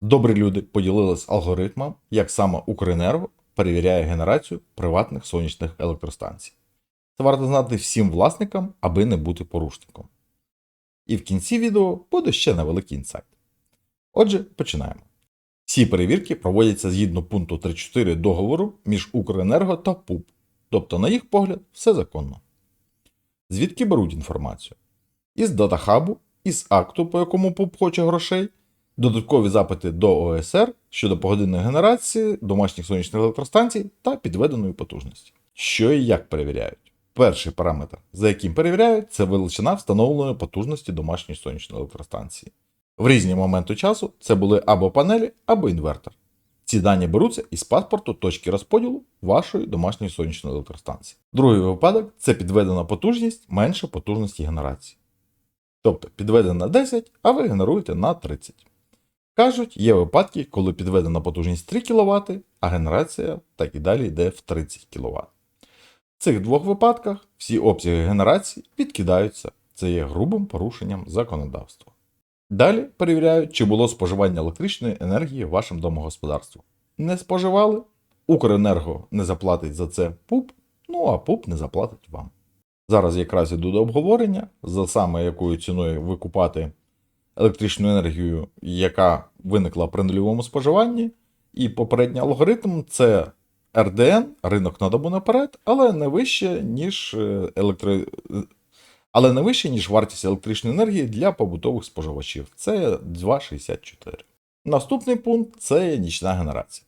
Добрі люди поділились алгоритмом, як саме Укренерго перевіряє генерацію приватних сонячних електростанцій. Це варто знати всім власникам, аби не бути порушником. І в кінці відео буде ще невеликий інсайт. Отже, починаємо. Всі перевірки проводяться згідно пункту 3.4 договору між Укренерго та ПУП, тобто, на їх погляд, все законно. Звідки беруть інформацію? Із датахабу, із акту, по якому ПУП хоче грошей, додаткові запити до ОСР щодо погодинної генерації, домашніх сонячних електростанцій та підведеної потужності. Що і як перевіряють? Перший параметр, за яким перевіряють, це величина встановленої потужності домашньої сонячної електростанції. В різні моменти часу це були або панелі, або інвертор. Ці дані беруться із паспорту точки розподілу вашої домашньої сонячної електростанції. Другий випадок це підведена потужність менше потужності генерації. Тобто підведена на 10, а ви генеруєте на 30. Кажуть, є випадки, коли підведена потужність 3 кВт, а генерація так і далі йде в 30 кВт. В цих двох випадках всі обсяги генерації відкидаються. Це є грубим порушенням законодавства. Далі перевіряють, чи було споживання електричної енергії вашим домогосподарством. Не споживали, Укренерго не заплатить за це ПУП, ну а ПУП не заплатить вам. Зараз якраз іду до обговорення, за саме якою ціною викупати електричну енергію, яка виникла при нульовому споживанні. І попередній алгоритм це РДН, ринок на добу наперед, але не вище, ніж е, електро... але не вище, ніж вартість електричної енергії для побутових споживачів. Це 2,64. Наступний пункт це нічна генерація.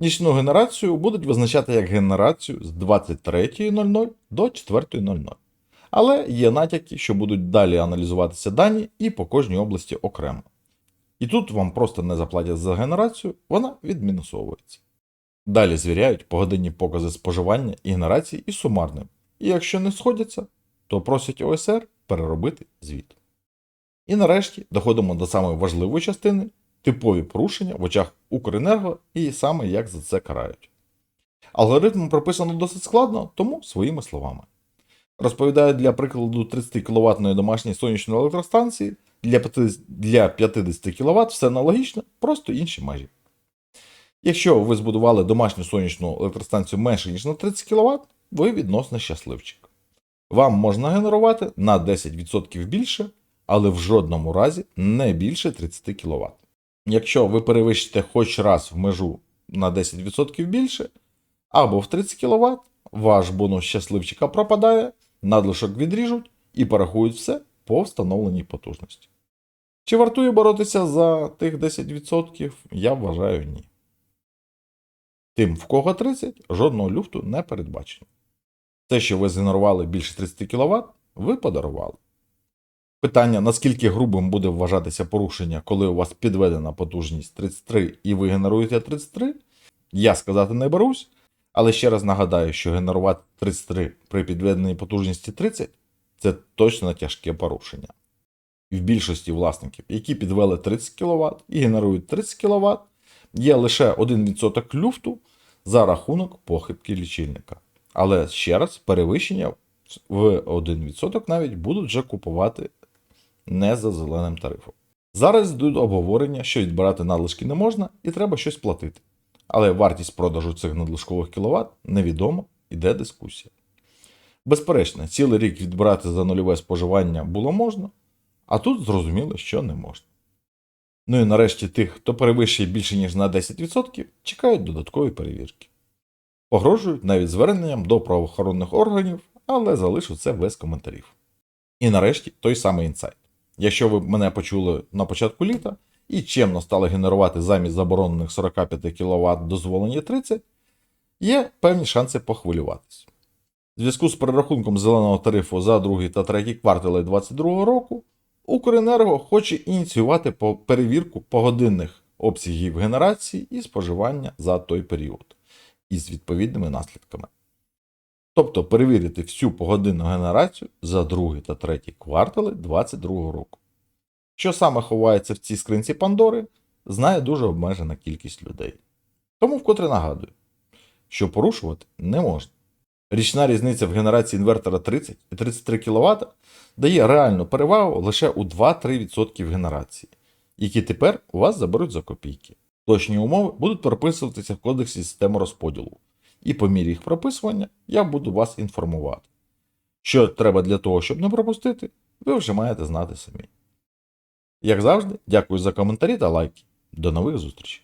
Нічну генерацію будуть визначати як генерацію з 23.00 до 4.00. Але є натяки, що будуть далі аналізуватися дані і по кожній області окремо. І тут вам просто не заплатять за генерацію, вона відмінусовується. Далі звіряють погодинні покази споживання і генерації із сумарним. І якщо не сходяться, то просять ОСР переробити звіт. І нарешті доходимо до самої важливої частини типові порушення в очах Укренерго і саме як за це карають. Алгоритм прописано досить складно, тому своїми словами. Розповідаю для прикладу 30 кВт домашньої сонячної електростанції для 50 для 50 кВт все аналогічно, просто інші межі. Якщо ви збудували домашню сонячну електростанцію менше, ніж на 30 кВт, ви відносно щасливчик. Вам можна генерувати на 10% більше, але в жодному разі не більше 30 кВт. Якщо ви перевищите хоч раз в межу на 10% більше, або в 30 кВт, ваш бонус щасливчика пропадає, надлишок відріжуть і порахують все по встановленій потужності. Чи вартує боротися за тих 10%? Я вважаю ні. Тим, в кого 30, жодного люфту не передбачено. Те, що ви згенерували більше 30 кВт, ви подарували. Питання, наскільки грубим буде вважатися порушення, коли у вас підведена потужність 33 і ви генеруєте 33, я сказати не берусь, але ще раз нагадаю, що генерувати 33 при підведеній потужності 30 це точно тяжке порушення. І в більшості власників, які підвели 30 кВт і генерують 30 кВт, є лише 1% люфту за рахунок похибки лічильника. Але ще раз, перевищення в 1% навіть будуть вже купувати не за зеленим тарифом. Зараз йдуть обговорення, що відбирати надлишки не можна і треба щось платити. Але вартість продажу цих надлишкових кіловат невідома, іде дискусія. Безперечно, цілий рік відбирати за нульове споживання було можна, а тут зрозуміло, що не можна. Ну і нарешті тих, хто перевищує більше ніж на 10%, чекають додаткові перевірки. Погрожують навіть зверненням до правоохоронних органів, але залишу це без коментарів. І нарешті той самий інсайт. Якщо ви мене почули на початку літа і чемно стали генерувати замість заборонених 45 кВт дозволені 30, є певні шанси похвилюватись. В зв'язку з перерахунком зеленого тарифу за другий та третій квартали 2022 року Укренерго хоче ініціювати перевірку погодинних обсягів генерації і споживання за той період із відповідними наслідками. Тобто перевірити всю погодинну генерацію за другий та третій квартали 2022 року. Що саме ховається в цій скринці Пандори, знає дуже обмежена кількість людей. Тому вкотре нагадую, що порушувати не можна. Річна різниця в генерації інвертора 30 і 33 кВт дає реальну перевагу лише у 2-3% генерації, які тепер у вас заберуть за копійки. Точні умови будуть прописуватися в кодексі системи розподілу, і по мірі їх прописування я буду вас інформувати. Що треба для того, щоб не пропустити, ви вже маєте знати самі. Як завжди, дякую за коментарі та лайки. До нових зустрічей!